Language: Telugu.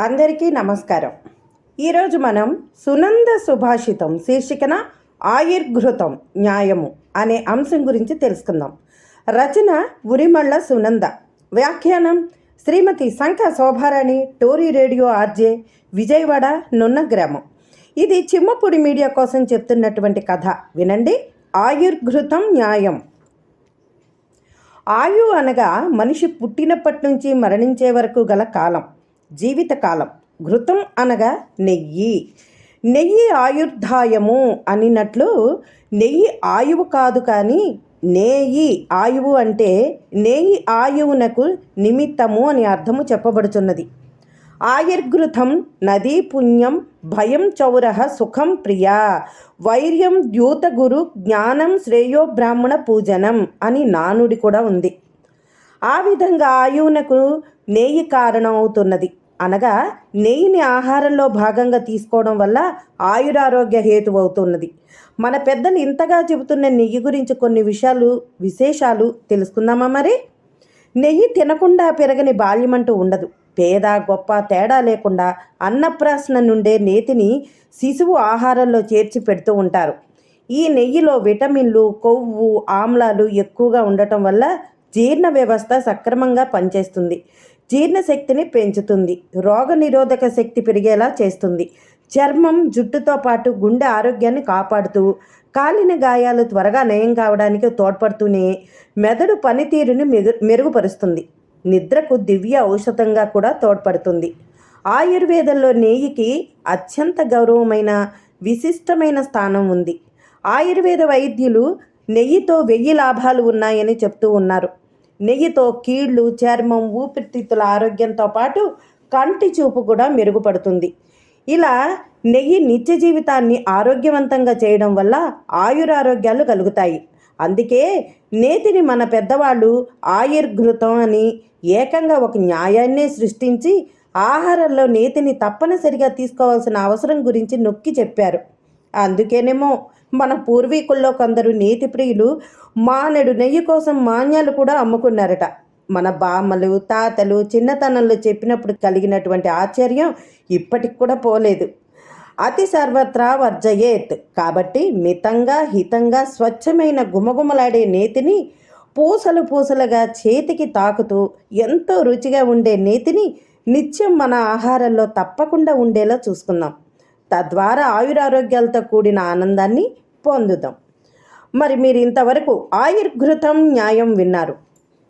అందరికీ నమస్కారం. ఈరోజు మనం సునంద సుభాషితం శీర్షికన ఆయుర్ఘృతం న్యాయము అనే అంశం గురించి తెలుసుకుందాం. రచన ఉరిమళ్ళ సునంద. వ్యాఖ్యానం శ్రీమతి శంఖ శోభారాణి టోరీ రేడియో ఆర్జే విజయవాడ నున్న గ్రామం. ఇది చిమ్మపూడి మీడియా కోసం చెప్తున్నటువంటి కథ. వినండి. ఆయుర్ఘృతం న్యాయం. ఆయు అనగా మనిషి పుట్టినప్పటి నుంచి మరణించే వరకు గల కాలం. జీవితకాలం. ఘృతం అనగా నెయ్యి. నెయ్యి ఆయుర్ధాయము అనినట్లు నెయ్యి ఆయువు కాదు కానీ నేయి ఆయువు అంటే నేయి ఆయువునకు నిమిత్తము అని అర్థము చెప్పబడుచున్నది. ఆయుర్ఘృతం నదీ పుణ్యం భయం చౌరహ సుఖం ప్రియా వైర్యం ద్యూతగురు జ్ఞానం శ్రేయో బ్రాహ్మణ పూజనం అని నానుడి కూడా ఉంది. ఆ విధంగా ఆయువునకు నెయ్యి కారణం అవుతున్నది. అనగా నెయ్యిని ఆహారంలో భాగంగా తీసుకోవడం వల్ల ఆయురారోగ్య హేతు అవుతున్నది. మన పెద్దలు ఇంతగా చెబుతున్న నెయ్యి గురించి కొన్ని విషయాలు విశేషాలు తెలుసుకుందామా మరి? నెయ్యి తినకుండా పెరగని బాల్యమంటూ ఉండదు. పేద గొప్ప తేడా లేకుండా అన్నప్రాసన నుండే నేతిని శిశువు ఆహారంలో చేర్చి పెడుతూ ఉంటారు. ఈ నెయ్యిలో విటమిన్లు కొవ్వు ఆమ్లాలు ఎక్కువగా ఉండటం వల్ల జీర్ణ వ్యవస్థ సక్రమంగా పనిచేస్తుంది. జీర్ణశక్తిని పెంచుతుంది. రోగనిరోధక శక్తి పెరిగేలా చేస్తుంది. చర్మం జుట్టుతో పాటు గుండె ఆరోగ్యాన్ని కాపాడుతూ కాలిన గాయాలు త్వరగా నయం కావడానికి తోడ్పడుతూనే మెదడు పనితీరుని మెగు మెరుగుపరుస్తుంది. నిద్రకు దివ్య ఔషధంగా కూడా తోడ్పడుతుంది. ఆయుర్వేదంలో నెయ్యికి అత్యంత గౌరవమైన విశిష్టమైన స్థానం ఉంది. ఆయుర్వేద వైద్యులు నెయ్యితో వెయ్యి లాభాలు ఉన్నాయని చెప్తూ ఉన్నారు. నెయ్యితో కీళ్ళు చర్మం ఊపిరితిత్తుల ఆరోగ్యంతో పాటు కంటి చూపు కూడా మెరుగుపడుతుంది. ఇలా నెయ్యి నిత్య జీవితాన్ని ఆరోగ్యవంతంగా చేయడం వల్ల ఆయురారోగ్యాలు కలుగుతాయి. అందుకే నేతిని మన పెద్దవాళ్ళు ఆయుర్ఘృతం అని ఏకంగా ఒక న్యాయాన్నే సృష్టించి ఆహారంలో నేతిని తప్పనిసరిగా తీసుకోవాల్సిన అవసరం గురించి నొక్కి చెప్పారు. అందుకేనేమో మన పూర్వీకుల్లో కొందరు నేతి ప్రియులు మానెడు నెయ్యి కోసం మాన్యాలు కూడా అమ్ముకున్నారట. మన బామ్మలు తాతలు చిన్నతనంలో చెప్పినప్పుడు కలిగినటువంటి ఆశ్చర్యం ఇప్పటికి కూడా పోలేదు. అతి సర్వత్రా వర్జయేత్. కాబట్టి మితంగా హితంగా స్వచ్ఛమైన గుమగుమలాడే నేతిని పూసలు పూసలుగా చేతికి తాకుతూ ఎంతో రుచిగా ఉండే నేతిని నిత్యం మన ఆహారంలో తప్పకుండా ఉండేలా చూసుకుందాం. తద్వారా ఆయురారోగ్యాలతో కూడిన ఆనందాన్ని పొందుదాం. మరి మీరు ఇంతవరకు ఆయుర్ఘృతం న్యాయం విన్నారు.